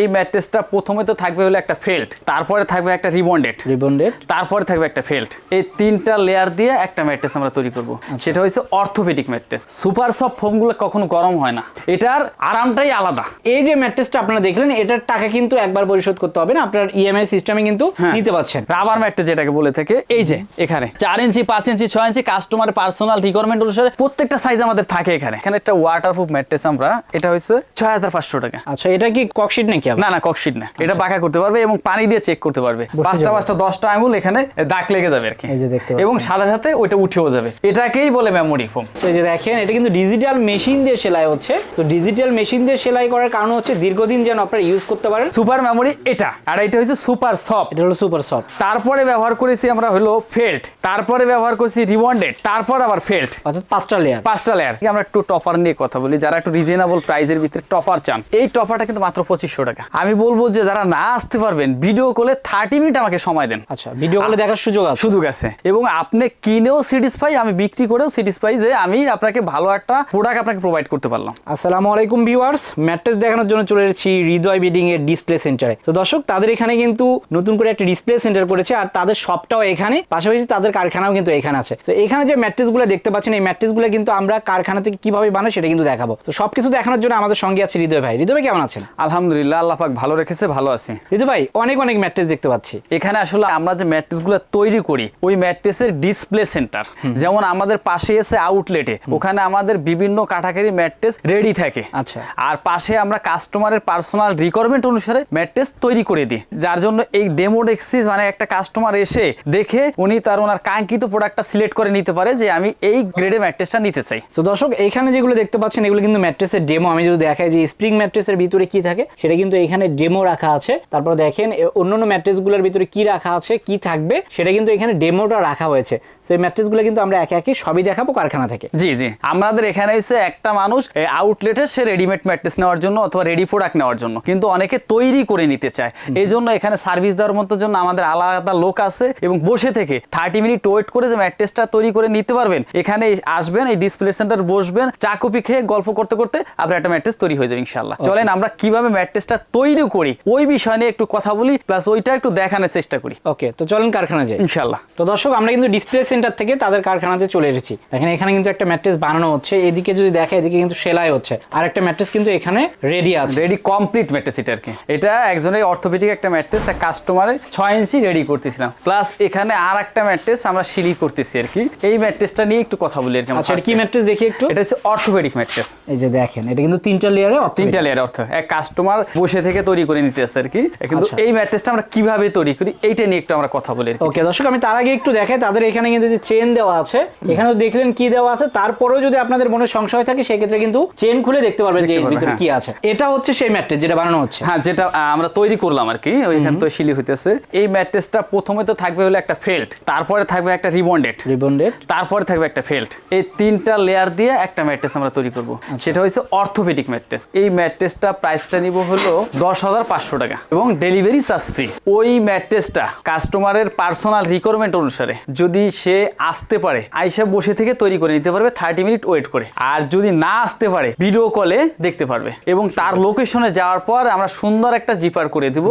এই ম্যাট্রেসটা প্রথমে তো থাকবে হলো একটা ফেল্ট তারপরে থাকবে একটা রিবন্ডেড রিবন্ডেড তারপরে থাকবে একটা ফেল্ট। এই তিনটা লেয়ার দিয়ে একটা ম্যাট্রেস আমরা তৈরি করব। সেটা হচ্ছে অর্থোপেডিক ম্যাট্রেস সুপার সফট ফোমগুলো কখনো গরম হয় না। এটার আরামটাই আলাদা। এই যে ম্যাট্রেসটা আপনারা দেখলেন এটার টাকা কিন্তু একবার পরিশোধ করতে হবে না আপনার ইএমআই সিস্টেমে কিন্তু হ্যাঁ। নিতে পারছেন। রাবার ম্যাট্রেস যেটাকে বলে থাকে এই যে এখানে। চার ইঞ্চি পাঁচ ইঞ্চি ছয় ইঞ্চি কাস্টমার পার্সোনাল রিকোয়ারমেন্ট অনুসারে প্রত্যেকটা সাইজ আমাদের থাকে এখানে। এখানে একটা ওয়াটারপ্রুফ ম্যাট্রেস আমরা এটা হচ্ছে ছয় হাজার পাঁচশো টাকা। আচ্ছা এটা কি ককশিট নাকি? আবার? না না ককশিট না। এটা বাঁকা করতে পারবে এবং পানি দিয়ে চেক করতে পারবে। পাঁচটা পাঁচটা দশটা আঙুল এখানে দাগ লেগে যাবে আর কি। এই যে দেখতে এবং। সাথে সাথে ওইটা উঠেও যাবে। এটাকেই বলে মেমোরি ফোম তো এই যে দেখেন এটা কিন্তু ডিজিটাল মেশিন দিয়ে সেলাই হচ্ছে। তো ডিজিটাল মেশিন দিয়ে সেলাই করার কারণ হচ্ছে দীর্ঘদিন যেন আপনারা ইউজ করতে পারেন। সুপার মেমোরি এটা। আর এটা হচ্ছে সুপার সফট এটা হলো সুপার সফট তারপরে ব্যবহার করেছি আমরা হলো ফেল্ট তারপরে ব্যবহার করেছি রিবন্ডেড তারপর আবার ফেল্ট অর্থাৎ পাঁচটা লেয়ার পাঁচটা লেয়ার আমরা একটু টপার নিয়ে কথা বলি। যারা একটু রিজনেবল প্রাইসের ভিতরে টপার চান এই টপারটা কিন্তু মাত্র পঁচিশশো টাকা। আমি বলব যে যারা না আসতে পারবেন ভিডিও কলে থার্টি মিনিট আমাকে সময় দেন। আচ্ছা ভিডিও কলে দেখার সুযোগ আছে। সুযোগ আছে। এবং আপনি কিনেও স্যাটিসফাই আমি বিক্রি করেও স্যাটিসফাই যে আমি আপনাকে ভালো একটা প্রোডাক্ট আপনাকে প্রোভাইড করতে পারলাম। আসসালামু আলাইকুম ভিউয়ার্স ম্যাট্রেস দেখানোর জন্য চলে এসেছি হৃদয় বিডিং এর ডিসপ্লে সেন্টারে তো দর্শক তাদের এখানে কিন্তু নতুন করে একটা ডিসপ্লে সেন্টার করেছে আর তাদের শপটাও এখানে পাশাপাশি তাদের কারখানাও কিন্তু এখানে আছে। তো এখানে যে ম্যাট্রেসগুলো দেখতে পাচ্ছেন এই ম্যাট্রেসগুলো কিন্তু আমরা কারখানা থেকে কীভাবে বানাই সেটা কিন্তু দেখাবো। তো সবকিছু দেখানোর জন্য আমাদের সঙ্গে আছে হৃদয় ভাই। হৃদয় ভাই কেমন আছেন? আলহামদুলিল্লাহ আল্লাহ পাক ভালো রেখেছে ভালো আছি। হৃদয় ভাই অনেক অনেক ম্যাট্রেস দেখতে পাচ্ছি। এখানে আসলে আমরা যে ম্যাট্রেসগুলো তৈরি করি ওই ম্যাট্রেসের ডিসপ্লে সেন্টার। যেমন আমাদের পাশে এসে আউটলেটে ওখানে আমাদের বিভিন্ন কাটাকারি ম্যাট্রেস রেডি থাকে। আচ্ছা। আর পাশে আমরা কাস্টমারের পার্সোনাল রিকোয়ারমেন্ট অনুসারে ম্যাট্রেস তৈরি করে দিই। যার জন্য এই ডেমো ডেক্সিস মানে একটা কাস্টমার এসে দেখে উনি তার ওনার কাঙ্ক্ষিত প্রোডাক্টটা সিলেক্ট করে নিতে পারে যে আমি এই গ্রেডের ম্যাট্রেসটা নিতে চাই। তো দর্শক এখানে যেগুলো দেখতে পাচ্ছেন এগুলো কিন্তু ম্যাট্রেসের ডেমো আমি যদি দেখাই যে স্প্রিং ম্যাট্রেসের ভিতরে কি থাকে সেটা কিন্তু এখানে ডেমো রাখা আছে। তারপর দেখেন অন্যান্য ম্যাট্রেসগুলোর ভিতরে কি রাখা আছে কি থাকবে সেটা কিন্তু এখানে ডেমোটা রাখা হয়েছে। সেই ম্যাট্রেসগুলো কিন্তু আমরা একে একে সবই দেখাবো কারখানা থেকে। জি জি। আমাদের এখানে এসে একটা মানুষ আউটলেটে সে রেডিমেড ম্যাট্রেস নেওয়ার জন্য অথবা রেডি প্রোডাক্ট নেওয়ার জন্য কিন্তু অনেকে তৈরি করে নিতে চায়। এই জন্য এখানে সার্ভিস দেওয়ার মতো জন্য আমাদের আলাদা লোক আছে এবং বসে থেকে থার্টি মিনিট ওয়েট করে যে ম্যাট্রেসটা তৈরি করে নিতে পারবেন। এখানে আসবেন এই ডিসপ্লে সেন্টার বসবেন চা কপি খেয়ে গল্প করতে করতে আপনার একটা ম্যাট্রেস তৈরি হয়ে যাবে ইনশাল্লাহ চলেন আমরা কীভাবে ম্যাট্রেসটা তৈরি করি ওই বিষয় নিয়ে একটু কথা বলি প্লাস ওইটা একটু দেখানোর চেষ্টা করি। ওকে তো চলেন কারখানা যাই। ইনশাল্লাহ। তো দর্শক আমরা কিন্তু ডিসপ্লে সেন্টার থেকে তাদের কারখানাতে চলে এসেছি। দেখেন এখানে কিন্তু একটা ম্যাট্রেস বানানো হচ্ছে এদিকে যদি দেখে এদিকে কিন্তু সেলাই হচ্ছে। আর একটা ম্যাট্রেস কিন্তু এখানে রেডি আছে। রেডি কমপ্লিট ম্যাট্রেস এটা আর কি। এটা একজনের অর্থোপেডিক একটা ম্যাট্রেস এক কাস্টমারের ছয় ইঞ্চি রেডি করতেছিলাম। প্লাস এখানে আর একটা ম্যাট্রেস আমরা সিলি করতেছি আর কি। এই ম্যাট্রেসটা নিয়ে একটু কথা বলি আর কি আচ্ছা কি ম্যাট্রেস দেখি একটু? এটা হচ্ছে অর্থোপেডিক ম্যাট্রেস এই যে দেখেন এটা কিন্তু তিনটা লেয়ারে তিনটা লেয়ার অর্থ এক কাস্টমার বসে থেকে তৈরি করে নিতে আসে আর কি। কিন্তু আচ্ছা। এই ম্যাট্রেসটা আমরা কীভাবে তৈরি করি এইটা নিয়ে একটু আমরা কথা বলি ওকে দর্শক আমি তার আগে একটু দেখাই তাদের এখানে কিন্তু যে চেন দেওয়া আছে এখানে দেখলেন কি দেওয়া আছে তারপরেও যদি আপনাদের মনে সংশয় থাকে সেক্ষেত্রে কিন্তু চেন খুলে দেখতে পারবেন যে এর ভিতরে হ্যাঁ। কি আছে। এটা হচ্ছে সেই ম্যাট্রেস যেটা বানানো হচ্ছে। হ্যাঁ যেটা আমরা তৈরি করলাম আর কি ওইখানে তো শিলি হইতেছে। এই ম্যাট্রেসটা প্রথমে তো থাকবে হলো একটা ফেল্ট তারপরে থাকবে একটা রিবন্ডেড রিবন্ডেড তারপরে থাকবে একটা ফেল্ট এই তিনটা লেয়ার দিয়ে একটা ম্যাট্রেস আমরা তৈরি করব। সেটা হচ্ছে অর্থোপেডিক ম্যাট্রেস এই ম্যাট্রেসটা প্রাইসটা নিব হলো দশ হাজার পাঁচশো টাকা এবং ডেলিভারি চার্জ ফ্রি ওই ম্যাট্রেসটা কাস্টমারের পার্সোনাল রিকোয়ারমেন্ট অনুসারে যদি সে আসতে পারে আইসা বসে থেকে তৈরি করে নিতে পারবে থার্টি মিনিট ওয়েট করে। আর যদি না আসতে পারে ভিডিও কলে দেখতে পারবে। এবং তার লোকেশনে যাওয়ার পর আমরা সুন্দর একটা জিপার করে দিব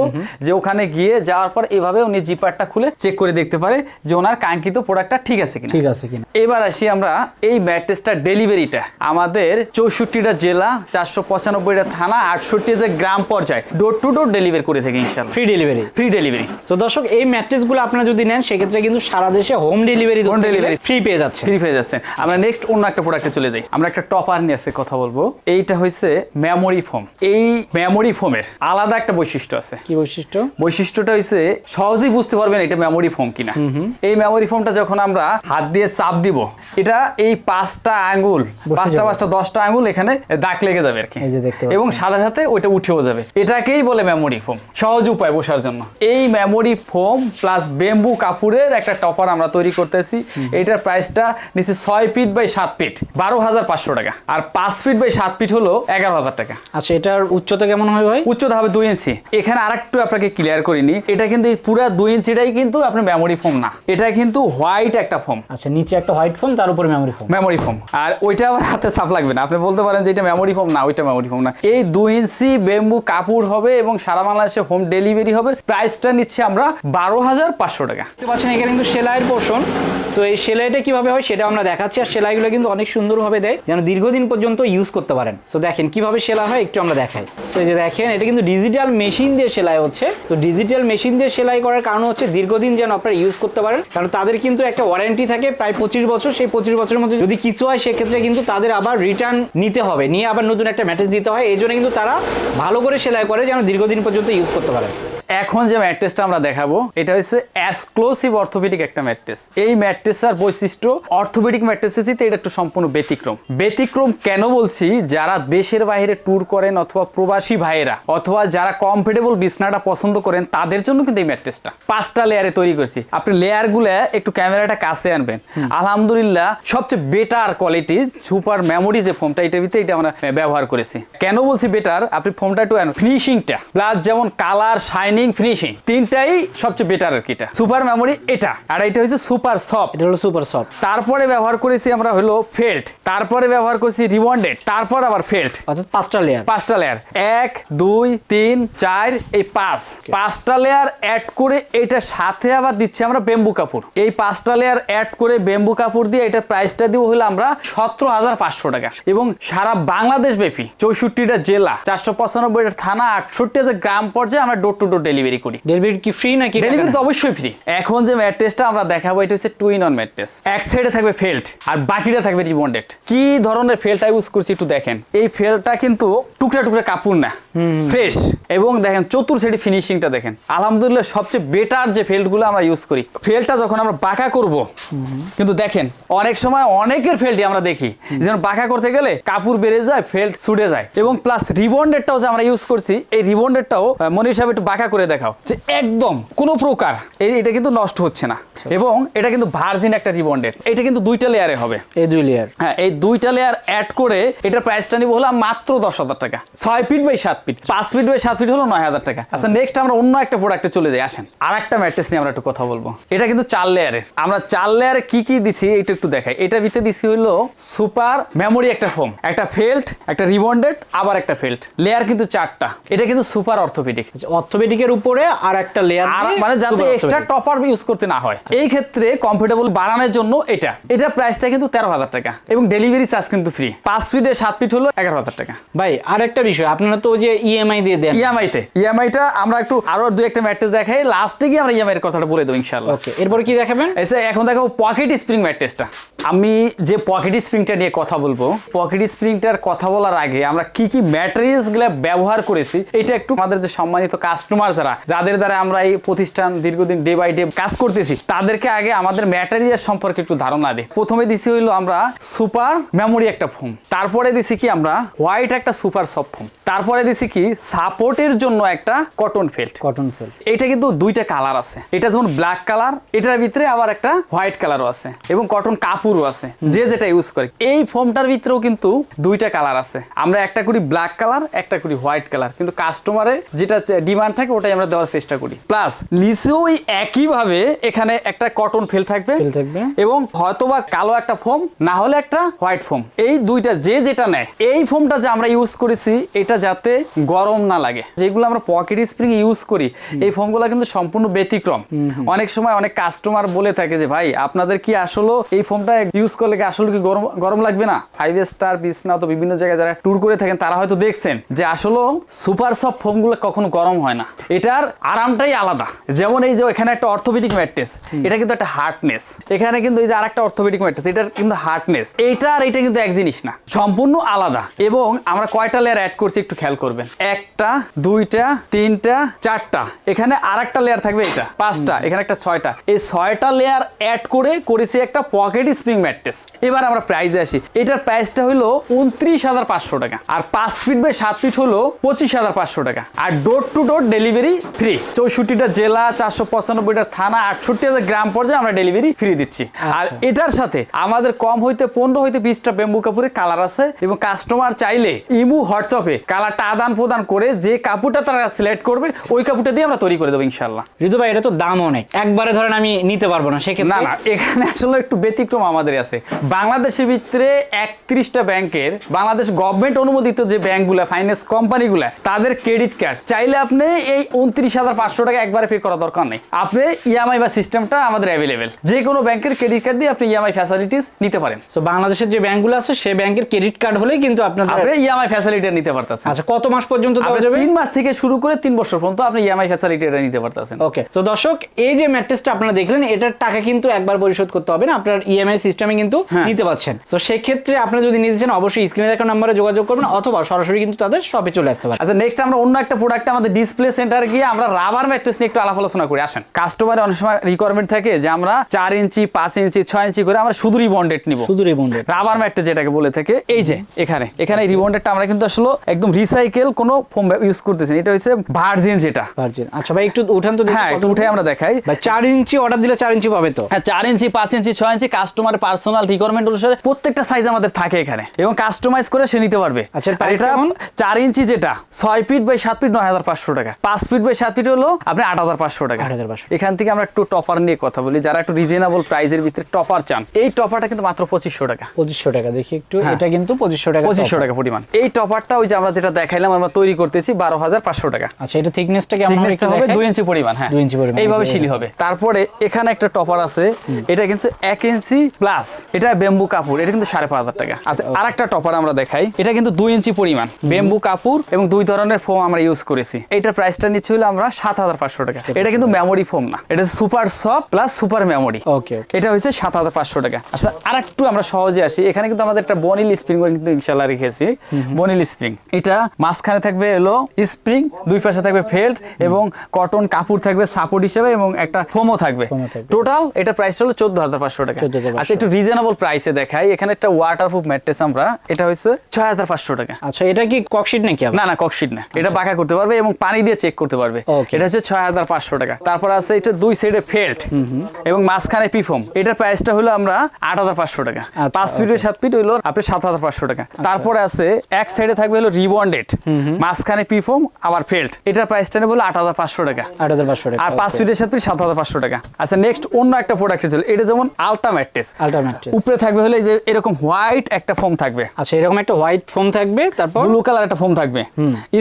যে ওখানে গিয়ে যাওয়ার পর এভাবে উনি জিপারটা খুলে চেক করে দেখতে পারে যে ওনার কাঙ্ক্ষিত প্রোডাক্টটা ঠিক আছে কিনা। ঠিক আছে কিনা। এবার আসি আমরা এই ম্যাট্রেসটা ডেলিভারিটা আমাদের চৌষট্টিটা জেলা চারশো পঁচানব্বইটা থানা আটষট্টি যে গ্রাম পর্যায়ে ডোর টু ডোর ডেলিভারি করে থাকি ইনশাল্লাহ ফ্রি ডেলিভারি ফ্রি ডেলিভারি তো দর্শক এই ম্যাট্রেসগুলো আপনারা যদি নেন সেক্ষেত্রে কিন্তু সারা দেশে home delivery Home delivery। Free পেয়ে যাচ্ছে। ফ্রি পেয়ে যাচ্ছে। আমরা নেক্সট অন্য একটা প্রোডাক্টে চলে যাই। আমরা একটা টপার নিয়ে আসে কথা বলব। এইটা হচ্ছে মেমোরি ফোম এই মেমোরি ফোমের আলাদা একটা বৈশিষ্ট্য আছে। কি বৈশিষ্ট্য? বৈশিষ্ট্যটা হচ্ছে সহজেই বুঝতে পারবেন এটা মেমোরি ফোম কিনা। এই মেমোরি ফোমটা যখন আমরা হাত দিয়ে চাপ দিব এটা এই পাঁচটা আঙ্গুল পাঁচটা পাঁচটা দশটা আঙ্গুল এখানে দাগ লেগে যাবে আর কি। এবং সাথে সাথে ওইটা উঠেও যাবে। এটাকেই বলে মেমোরি ফোম সহজ উপায় বসার জন্য। এই মেমোরি ফোম প্লাস বেম্বু কাপড়ের একটা টপার আমরা তৈরি করতেছি। এটার প্রাইসটা নিচে ছয় ফিট বাই সাত ফিট বারো হাজার পাঁচশো টাকা। আর পাঁচ ফিট বাই সাত ফিট হলো এগারো হাজার টাকা। আচ্ছা এটার উচ্চতা কেমন হয় ভাই? উচ্চতা হবে দুই ইঞ্চি এখানে আরেকটু আপনাকে ক্লিয়ার করিনি এটা কিন্তু এই পুরা দুই ইঞ্চিটাই কিন্তু আপনার মেমোরি ফোম না। এটা কিন্তু হোয়াইট একটা ফোম আচ্ছা নিচে একটা হোয়াইট ফোম তার উপরে মেমোরি ফোম মেমোরি ফোম আর ওইটা আবার হাতে চাপ লাগবে না। আপনি বলতে পারেন যে এটা মেমোরি ফোম না ওইটা মেমোরি ফোম না। এই দুই ইঞ্চি বেম্বু কাপড় হবে এবং সারা বাংলাদেশে হোম ডেলিভারি হবে। প্রাইসটা নিচ্ছি আমরা বারো হাজার পাঁচশো টাকা। দেখতে পাচ্ছেন, এখানে কিন্তু সেলাইয়ের পোর্শন তো এই সেলাইটা কীভাবে হয় সেটা আমরা দেখাচ্ছি, আর সেলাইগুলো কিন্তু অনেক সুন্দরভাবে দেয়, যেন দীর্ঘদিন পর্যন্ত ইউজ করতে পারেন। তো দেখেন কীভাবে সেলাই হয়, একটু আমরা দেখাই। তো এই যে দেখেন, এটা কিন্তু ডিজিটাল মেশিন দিয়ে সেলাই হচ্ছে। তো ডিজিটাল মেশিন দিয়ে সেলাই করার কারণ হচ্ছে দীর্ঘদিন যেন আপনারা ইউজ করতে পারেন। কারণ তাদের কিন্তু একটা ওয়ারেন্টি থাকে, প্রায় পঁচিশ বছর। সেই পঁচিশ বছরের মধ্যে যদি কিছু হয়, সেক্ষেত্রে কিন্তু তাদের আবার রিটার্ন নিতে হবে। নিয়ে আবার নতুন একটা ম্যাটেজ দিতে হয়। এই জন্য কিন্তু তারা ভালো করে সেলাই করে যেন দীর্ঘদিন পর্যন্ত ইউজ করতে পারে এখন যে ম্যাট্রেসটা আমরা দেখাবো এটা হচ্ছে এক্সক্লুসিভ অর্থোপেডিক একটা ম্যাট্রেস। এই ম্যাট্রেসের বৈশিষ্ট্য অর্থোপেডিক ম্যাট্রেসের এটা একটু সম্পূর্ণ ব্যতিক্রম। ব্যতিক্রম কেন বলছি? যারা দেশের বাইরে ট্যুর করেন অথবা প্রবাসী ভাইয়েরা অথবা যারা কমফোর্টেবল বিছনাটা পছন্দ করেন তাদের জন্য কিন্তু এই ম্যাট্রেসটা। পাঁচটা লেয়ারে তৈরি করছি। আপনি লেয়ারগুলো একটু ক্যামেরাটা কাছে আনবেন। আলহামদুলিল্লাহ সবচেয়ে বেটার কোয়ালিটি সুপার মেমোরি যে ফোনটা এটার ভিতরে এটা আমরা ব্যবহার করেছি। কেন বলছি বেটার আপনি ফোনটা একটু ফিনিশিংটা প্লাস যেমন কালার শাইনিং ফিনিশিং তিনটাই সবচেয়ে বেটার আর কি এটা। সুপার মেমোরি এটা। আর এটা হচ্ছে সুপার সফট এটা হলো সুপার সফট তারপরে ব্যবহার করেছি আমরা হলো ফেল্ট তারপরে ব্যবহার করেছি রিবন্ডেড তারপর আবার ফেল্ট অর্থাৎ পাঁচটা লেয়ার পাঁচটা লেয়ার এক দুই তিন চার এই পাঁচ। পাঁচটা লেয়ার অ্যাড করে এটার সাথে আবার দিচ্ছি আমরা বেম্বু কাপড় এই পাঁচটা লেয়ার অ্যাড করে বেম্বু কাপড় দিয়ে এটার প্রাইসটা দিব হলো আমরা সতেরো হাজার পাঁচশো টাকা। এবং সারা বাংলাদেশ ব্যাপী চৌষট্টিটা জেলা চারশো পঁচানব্বইটা থানা আটষট্টি গ্রাম পর্যায়ে আমরা ডোর টু ডোর ডেলিভারি করি। ডেলিভারি কি ফ্রি নাকি ডেলিভারি তো অবশ্যই ফ্রি এখন যে ম্যাট্রেসটা আমরা দেখাবো এটা হচ্ছে টুইন অন ম্যাট্রেস এক সাইডে থাকবে ফেল্ট আর বাকিটা থাকবে রিবন্ডেড কি ধরনের ফেলটা ইউজ করছি একটু দেখেন। এই ফেলটা কিন্তু টুকরা টুকরা কাপড় না ফ্রেশ এবং দেখেন চতুর সাইডে ফিনিশিংটা দেখেন। আলহামদুলিল্লাহ সবচেয়ে বেটার যে ফেল্টগুলো আমরা ইউজ করি। ফেলটা যখন আমরা বাঁকা করব কিন্তু দেখেন অনেক সময় অনেকের ফেল্টই আমরা দেখি। যেমন বাঁকা করতে গেলে কাপড় বেড়ে যায় ফেল্ট ছুটে যায়। এবং প্লাস রিবন্ডেডটাও যে আমরা ইউজ করছি এই রিবন্ডেডটাও মনে হিসাবে একটু বাঁকা করে দেখাও যে একদম কোনো প্রকার এটা কিন্তু নষ্ট হচ্ছে না। এবং এটা কিন্তু ভার্জিন একটা রিবন্ডেড এটা কিন্তু দুইটা লেয়ারে হবে। এই দুই লেয়ার হ্যাঁ এই দুইটা লেয়ার অ্যাড করে এটার প্রাইসটা নিব হলো মাত্র দশ হাজার টাকা। ছয় ফিট বাই সাত ফিট পাঁচ ফিট বাই সাত ফিট হলো নয় হাজার টাকা। আচ্ছা নেক্সট আমরা অন্য একটা প্রোডাক্টে চলে যাই। আসেন আর একটা ম্যাট্রেস নিয়ে আমরা একটু কথা বলব। এটা কিন্তু চার লেয়ারের আমরা চার লেয়ারে কি কি দিছি এটা একটু দেখাই। এটা ভিতরে দিছি হলো সুপার মেমোরি একটা ফোম একটা ফেল্ট একটা রিবন্ডেড আবার একটা ফেল্ট লেয়ার কিন্তু চারটা। এটা কিন্তু সুপার অর্থোপেডিক অর্থোপেডিক অর্থোপেডিকের উপরে আর একটা লেয়ার আর মানে যাতে এক্সট্রা টপার ইউজ করতে না হয়। এই ক্ষেত্রে কমফোর্টেবল বানানোর জন্য এটা। এটা প্রাইসটা কিন্তু তেরো হাজার টাকা। এবং ডেলিভারি চার্জ কিন্তু ফ্রি পাঁচ ফিটে সাত ফিট হলো এগারো হাজার টাকা। ভাই আর একটা বিষয় আপনারা তো যে ইএমআই দিয়ে দেন। ইএমআই তে। ইএমআইটা আমরা একটু আরও দুই একটা ম্যাট্রেস দেখাই। লাস্টে গিয়ে আমরা ইএমআই এর কথাটা বলে দেবো ইনশাআল্লাহ। ওকে এরপর কি দেখাবেন? এসে এখন দেখো পকেট স্প্রিং ম্যাট্রেসটা আমি যে পকেট স্প্রিংটা নিয়ে কথা বলব পকেট স্প্রিংটার কথা বলার আগে আমরা কি কি ম্যাটেরিয়ালসগুলো ব্যবহার করেছি এটা একটু আমাদের যে সম্মানিত কাস্টমার যারা যাদের দ্বারা আমরা এই প্রতিষ্ঠান দীর্ঘদিন ডে বাই ডে কাজ করতেছি তাদেরকে আগে আমাদের ম্যাটেরিয়াল সম্পর্কে একটু ধারণা দিই। প্রথমে দিছি হইল আমরা সুপার মেমোরি একটা ফোম তারপরে দিছি কি আমরা হোয়াইট একটা সুপার সফট ফোম তারপরে দিছি কি সাপোর্টের জন্য একটা কটন ফেল্ট কটন ফেল এটা কিন্তু দুইটা কালার আছে। এটা যেমন ব্ল্যাক কালার এটার ভিতরে আবার একটা হোয়াইট কালারও আছে এবং কটন কাপড়ও আছে যে যেটা ইউজ করে। এই ফোমটার ভিতরেও কিন্তু দুইটা কালার আছে। আমরা একটা করি ব্ল্যাক কালার একটা করি হোয়াইট কালার কিন্তু কাস্টমারের যেটা ডিমান্ড থাকে ওটাই আমরা দেওয়ার চেষ্টা করি। প্লাস নিচেও ওই একইভাবে এখানে একটা কটন ফেল থাকবে ফেল থাকবে। এবং হয়তোবা কালো একটা ফোম না হলে একটা হোয়াইট ফোম এই দুইটা যে যেটা নেয় এই ফোমটা যে আমরা ইউজ করেছি এটা যাতে গরম না লাগে। যেগুলো আমরা পকেট স্প্রিং ইউজ করি এই ফোমগুলো কিন্তু সম্পূর্ণ ব্যতিক্রম। অনেক সময় অনেক কাস্টমার বলে থাকে যে ভাই আপনাদের কি আসলে এই ফোমটা ইউজ করলে কি আসলে কি গরম গরম লাগবে না? ফাইভ স্টার বিছনা তো বিভিন্ন জায়গায় যারা ট্যুর করে থাকেন তারা হয়তো দেখছেন যে আসলে সুপার সফট ফোমগুলো কখনো গরম হয় না। এটার আরামটাই আলাদা। যেমন এই যে এখানে একটা অর্থোপেডিক ম্যাট্রেস এটা কিন্তু একটা হার্ডনেস এখানে কিন্তু এই যে আরেকটা অর্থোপেডিক ম্যাট্রেস এটার কিন্তু হার্ডনেস এইটা আর এটা কিন্তু এক জিনিস না সম্পূর্ণ আলাদা। এবং আমরা কয়টা লেয়ার অ্যাড করছি একটু খেয়াল করবেন। একটা দুইটা তিনটা চারটা। এখানে আর একটা লেয়ার থাকবে এটা পাঁচটা এখানে একটা ছয়টা। এই ছয়টা লেয়ার অ্যাড করে করেছি একটা পকেট স্প্রিং ম্যাট্রেস এবার আমরা প্রাইসে আসি। এটার প্রাইসটা হলো উনত্রিশ হাজার পাঁচশো টাকা। আর পাঁচ ফিট বাই সাত ফিট হলো পঁচিশ হাজার পাঁচশো টাকা। আর door to door delivery delivery free চৌষট্টিটা জেলা চারশো পঁচানব্বইটা থানা আটষট্টি হাজার গ্রাম পর্যায়ে আমরা ডেলিভারি ফ্রি দিচ্ছি। আর এটার সাথে আমাদের কম হইতে পনেরো হইতে বিশটা বেম্বু কাপড়ের কালার আছে এবং কাস্টমার চাইলে ইমু হোয়াটসঅ্যাপে কালারটা আদান প্রদান করে যে কাপড়টা তারা সিলেক্ট করবে ওই কাপড়টা দিয়ে আমরা তৈরি করে দেবো ইনশাল্লাহ ঋতু ভাই এটা তো দাম অনেক। একবারে ধরেন আমি নিতে পারব না সেক্ষেত্রে? না না এখানে আসলে একটু ব্যতিক্রম আমাদের আছে। বাংলাদেশের ভিতরে একত্রিশটা ব্যাংকের বাংলাদেশ গভর্নমেন্ট অনুমোদিত যে ব্যাংকগুলো ফাইন্যান্স কোম্পানিগুলো তাদের ক্রেডিট কার্ড চাইলে আপনি এই উনত্রিশ হাজার পাঁচশো টাকা একবারে পে করা দরকার নেই। আপনি ইএমআই বা সিস্টেমটা আমাদের অ্যাভেলেবেল যে কোনো ব্যাংকের ক্রেডিট কার্ড দিয়ে আপনি ইএমআই ফ্যাসিলিটিস নিতে পারেন। তো বাংলাদেশের যে ব্যাংকগুলো আছে সেই ব্যাংকের ক্রেডিট কার্ড হলেই কিন্তু আপনাদের আপনি ইএমআই ফ্যাসিলিটি নিতে পারতেছেন। আচ্ছা কত মাস পর্যন্ত দেওয়া যাবে? তিন মাস থেকে শুরু করে তিন বছর পর্যন্ত আপনি ইএমআই ফ্যাসিলিটি নিতে পারতেছেন। ওকে তো দর্শক এই যে ম্যাট্রেসটা আপনারা দেখলেন এটার টাকা কিন্তু একবার পরিশোধ করতে হবে না আপনার ইএমআই সিস্টেমে কিন্তু হ্যাঁ। নিতে পারছেন। তো সেক্ষেত্রে আপনারা যদি নিতে চান অবশ্যই স্ক্রিনে দেখা নাম্বারে যোগাযোগ করবেন অথবা সরাসরি কিন্তু তাদের শপে চলে আসতে পারেন। আচ্ছা নেক্সট আমরা অন্য একটা প্রোডাক্ট আমাদের ডিসপ্লে সেন্টার গিয়ে আমরা রাবার ম্যাট্রেস নিয়ে একটু আলাপ আলোচনা করি। আসেন কাস্টমারের অনেক সময় রিকোয়ারমেন্ট থাকে যে আমরা চার ইঞ্চি পাঁচ ইঞ্চি ছয় ইঞ্চি করে আমরা শুধু রিবন্ডেড নিব। শুধু রিবন্ডেড রাবার ম্যাট্রেস যেটাকে বলে থাকে এই যে এখানে এখানে রিবন্ডেডটা আমরা কিন্তু আসলে একদম রিসাইকেল কোনো ফোম ইউজ করতেছি। এটা হচ্ছে ভার্জিন যেটা। ভার্জিন আচ্ছা ভাই একটু উঠান তো দেখি হ্যাঁ একটু উঠে আমরা দেখাই। ভাই চার ইঞ্চি অর্ডার দিলে চার ইঞ্চি পাবে তো? হ্যাঁ চার ইঞ্চি পাঁচ ইঞ্চি ছয় ইঞ্চি কাস্টমার পার্সোনাল রিকোয়ারমেন্ট অনুসারে প্রত্যেকটা সাইজ আমাদের থাকে এখানে। এবং কাস্টমাইজ করে সে নিতে পারবে। আচ্ছা, এটা চার ইঞ্চি যেটা ছয় ফিট বাই সাত ফিট নয় হাজার পাঁচশো টাকা। পাঁচ ফিট বাই সাত ফিট হলো আপনি আট হাজার পাঁচশো টাকা। 8,500 এখান থেকে আমরা একটু টপার নিয়ে কথা বলি যারা একটু রিজনেবল প্রাইসের ভিতরে টপার চান। এই টপারটা কিন্তু মাত্র পঁচিশশো টাকা। পঁচিশশো টাকা দেখি একটু হ্যাঁ। এটা কিন্তু পঁচিশশো টাকা পঁচিশশো টাকা পরিমাণ। এই টপারটা ওই যে আমরা যেটা দেখাইলাম আমরা তৈরি করতেছি বারো হাজার পাঁচশো টাকা। আচ্ছা এটা থিকনেসটা কেমন হবে? দুই ইঞ্চি পরিমাণ হ্যাঁ। দুই ইঞ্চি পরিমাণ। এইভাবে শিলি হবে। তারপরে এখানে একটা টপার আছে এটা কিন্তু এক ইঞ্চি প্লাস এটা বেম্বু কাপড় এটা কিন্তু সাড়ে পাঁচ হাজার টাকা। আচ্ছা আর একটা টপার আমরা দেখাই। এটা কিন্তু দুই ইঞ্চি পরিমাণ। বেম্বু কাপড় এবং দুই ধরনের ফোম আমরা ইউজ করেছি। এটার প্রাইসটা নিচ্ছে হলো আমরা সাত হাজার পাঁচশো টাকা। এটা কিন্তু মেমোরি ফোম না। এটা super soft plus super memory okay এটা হচ্ছে সাত হাজার পাঁচশো টাকা। আচ্ছা আর একটু আমরা সহজে আসি। এখানে কিন্তু আমাদের একটা বনিল স্প্রিং কিন্তু ইনশাল্লাহ রেখেছি। বনিল স্প্রিং এটা মাঝখানে থাকবে এলো স্প্রিং দুই পাশে থাকবে ফেল্ট এবং কটন কাপড় থাকবে সাপোর্ট হিসেবে এবং একটা ফোমও থাকবে। টোটাল এটা প্রাইস হলো চোদ্দ হাজার পাঁচশো টাকা। আচ্ছা একটু রিজনেবল প্রাইসে দেখাই। এখানে একটা ওয়াটারপ্রুফ ম্যাট্রেস আমরা। এটা হচ্ছে ছয় হাজার পাঁচশো টাকা। আচ্ছা এটা কি ককশিট নাকি? না না ককশিট না। এটা বাঁকা করতে পারবে এবং পানি দিয়ে চেক করতে পারবে। এটা হচ্ছে ছয় হাজার পাঁচশো টাকা। তারপর আছে এটা দুই সাইডে ফেল্ট এবং মাঝখানে পিফম এটার প্রাইসটা হলো আমরা আট হাজার পাঁচশো টাকা। আচ্ছা, পাঁচ ফিট সাত ফিট হইল আপনি সাত হাজার পাঁচশো টাকা। তারপরে আছে এক সাইডে থাকবে হলো রিবন্ডেড মাঝখানে পিফম আবার ফেল্ট এটার প্রাইসটা নেবে হলো আট হাজার পাঁচশো টাকা। আট হাজার পাঁচশো টাকা আর পাঁচ ফিটের সাত ফিট সাত হাজার পাঁচশো টাকা। আচ্ছা নেক্সট অন্য একটা প্রোডাক্ট ছিল এটা যেমন আলটা ম্যাট্রেস আল্টারমেট উপরে থাকবে হলো এই যে এরকম হোয়াইট একটা ফোম থাকবে। আচ্ছা এরকম একটা হোয়াইট ফোম থাকবে তারপর? ব্লু কালার একটা ফোম থাকবে।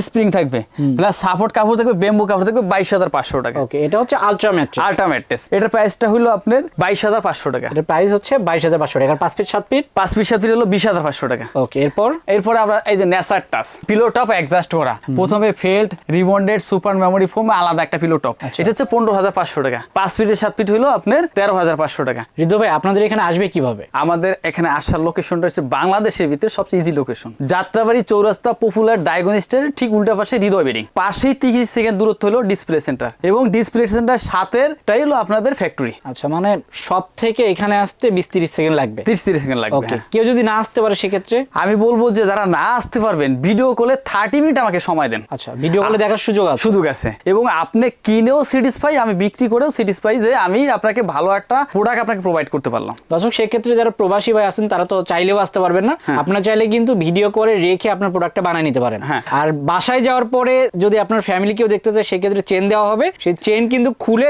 স্প্রিং থাকবে। প্লাস সাপোর্ট কাপড় থাকবে বেম্বু কাপড় থাকবে বাইশ হাজার পাঁচশো টাকা। ওকে এটা হচ্ছে আলট্রা ম্যাট্রেস আল্টামেট্রেস এটার প্রাইসটা হলো আপনার বাইশ হাজার পাঁচশো টাকা। এটার প্রাইস হচ্ছে বাইশ হাজার পাঁচশো টাকা। পাঁচ ফিট সাত ফিট পাঁচ পিস সাথে হলো বিশ হাজার পাঁচশো টাকা। ওকে এরপর? এরপরে আমরা এই যে নেসার পিলো টপ অ্যাডজাস্ট করা। প্রথমে felt rebonded super memory foam আলাদা একটা পিলো টপ এটা হচ্ছে পনেরো হাজার পাঁচশো টাকা। পাঁচ ফিটের সাত ফিট হলো আপনার তেরো হাজার পাঁচশো টাকা। ঋতু ভাই আপনাদের এখানে আসবে কীভাবে? আমাদের এখানে আসার লোকেশনটা হচ্ছে বাংলাদেশের ভিতরে সবচেয়ে easy location Jatrabari Chourasta popular ডায়াগনিস্টের ঠিক উল্টা পাশে হৃদয় বেডিং পাশেই তিরিশ সেকেন্ড দূরত্ব হলো ডিসপ্লে সেন্টার এবং ডিসপ্লে সেন্টার সাথেরটাই হলো আপনাদের ফ্যাক্টরি আচ্ছা মানে সব থেকে এখানে আসতে বিশ তিরিশ সেকেন্ড লাগবে। তিরিশ তিরিশ সেকেন্ড লাগবে হ্যাঁ। কেউ যদি না আসতে পারে সেক্ষেত্রে? আমি বলব যে যারা না আসতে পারবেন ভিডিও কলে থার্টি মিনিট আমাকে সময় দেন। আচ্ছা ভিডিও কলে দেখার সুযোগ আছে? সুযোগ আছে। এবং আপনি কিনেও স্যাটিসফাই আমি বিক্রি করেও স্যাটিসফাই যে আমি আপনাকে ভালো একটা প্রোডাক্ট আপনাকে প্রোভাইড করতে পারলাম। দর্শক সেক্ষেত্রে যারা প্রবাসী ভাই আছেন তারা তো চাইলেও আসতে পারবেন না। আপনার চাইলে কিন্তু ভিডিও করে রেখে আপনার প্রোডাক্টটা বানিয়ে নিতে পারেন। হ্যাঁ। আর বাসায় যাওয়ার পরে যদি আপনার ফ্যামিলি কেউ দেখতে চায় সেক্ষেত্রে চেন দেওয়া হবে। সেই চেন কিন্তু খুলে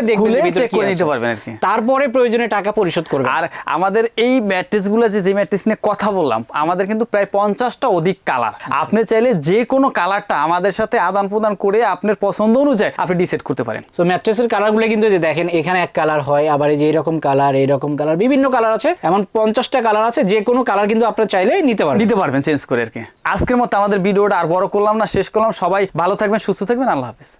চেক করে নিতে পারবেন আর কি। তারপরে প্রয়োজনে টাকা পরিশোধ করবে আর আমাদের এই যে যে ম্যাট্রেস নিয়ে কথা বললাম আমাদের কিন্তু প্রায় পঞ্চাশটা অধিক কালার। আপনি চাইলে যে কোনো কালারটা আমাদের সাথে আদান প্রদান করে আপনার পছন্দ অনুযায়ী আপনি ডিসাইড করতে পারেন। তো ম্যাট্রেসের কালারগুলো কিন্তু যে দেখেন এখানে এক কালার হয় আবার এই যে এরকম কালার এইরকম কালার বিভিন্ন কালার আছে। এমন পঞ্চাশটা কালার আছে যে কোনো কালার কিন্তু আপনার চাইলে নিতে পারেন নিতে পারবেন চেঞ্জ করে আর কি। আজকের মতো আমাদের ভিডিওটা আর বড় করলাম না শেষ করলাম। সবাই ভালো থাকবেন সুস্থ থাকবেন আল্লাহ হাফিজ।